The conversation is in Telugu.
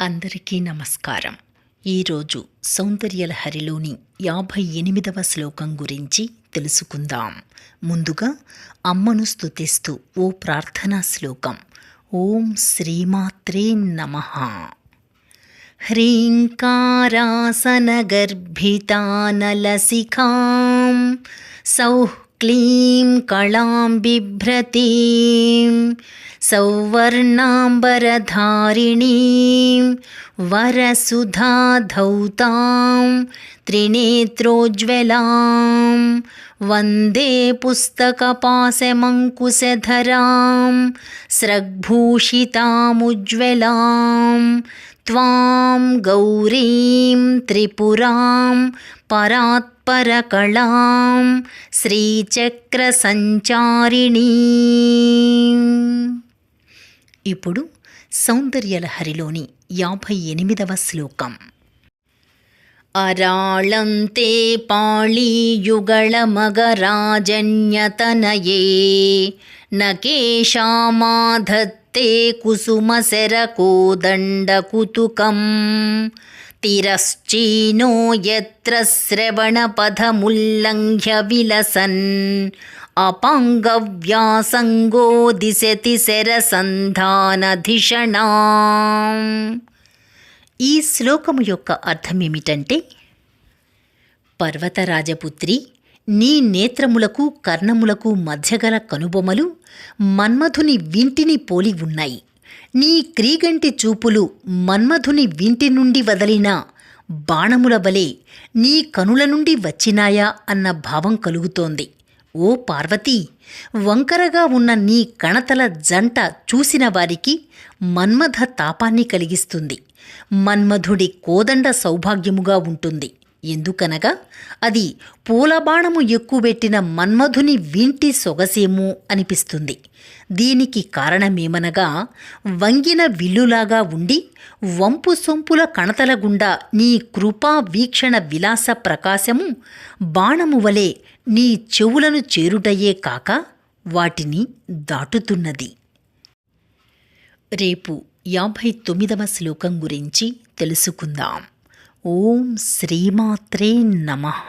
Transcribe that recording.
అందరికీ నమస్కారం. ఈరోజు సౌందర్యలహరిలోని యాభై ఎనిమిదవ శ్లోకం గురించి తెలుసుకుందాం. ముందుగా అమ్మను స్తుతిస్తూ ఓ ప్రార్థనా శ్లోకం. ఓం శ్రీమాత్రే నమ. హ్రీంకారాసనగర్భితానలసిఖాం సౌః क्लीं कलां बिभ्रतीं सौवर्णाम्बरधारिणीं वरसुधाधौतां त्रिनेत्रोज्ज्वलाम् वन्दे पुस्तकपाशमङ्कुशधरां स्रग्भूषितामुज्ज्वलां त्वां गौरीं त्रिपुरां परात्परकलां శ్రీచక్రసంచారిణీం ఇప్పుడు సౌందర్యలహరిలోని యాభై ఎనిమిదవ శ్లోకం अराळन्ते पाळीयुगळमगराजन्यतनये न केषामाधत्ते कुसुमशरकोदण्डकुतुकं तिरश्चीनो यत्र श्रवणपथमुल्लङ्घ्य विलसन् अपङ्गव्यासङ्गो दिशति शरसन्धानधिषणा ఈ శ్లోకము యొక్క అర్థమేమిటంటే పర్వతరాజపుత్రి నీ నేత్రములకు కర్ణములకు మధ్యగల కనుబొమలు మన్మధుని వింటిని పోలి ఉన్నాయి. నీ క్రీగంటి చూపులు మన్మధుని వింటి నుండి వదలిన బాణముల బలే నీ కనుల నుండి వచ్చినాయా అన్న భావం కలుగుతోంది. ఓ పార్వతీ వంకరగా ఉన్న నీ కణతల జంట చూసిన వారికి మన్మథ తాపాన్ని కలిగిస్తుంది. మన్మధుడి కోదండ సౌభాగ్యముగా ఉంటుంది. ఎందుకనగా అది పూలబాణము ఎక్కువెట్టిన మన్మధుని వింటి సొగసేమో అనిపిస్తుంది. దీనికి కారణమేమనగా వంగిన విల్లులాగా ఉండి వంపు సొంపుల కణతల గుండా నీ కృపా వీక్షణ విలాస ప్రకాశము బాణము వలె నీ చెవులను చేరుటయే కాక వాటిని దాటుతున్నది. రేపు యాభై తొమ్మిదవ శ్లోకం గురించి తెలుసుకుందాం. ఓం శ్రీమాత్రే నమః.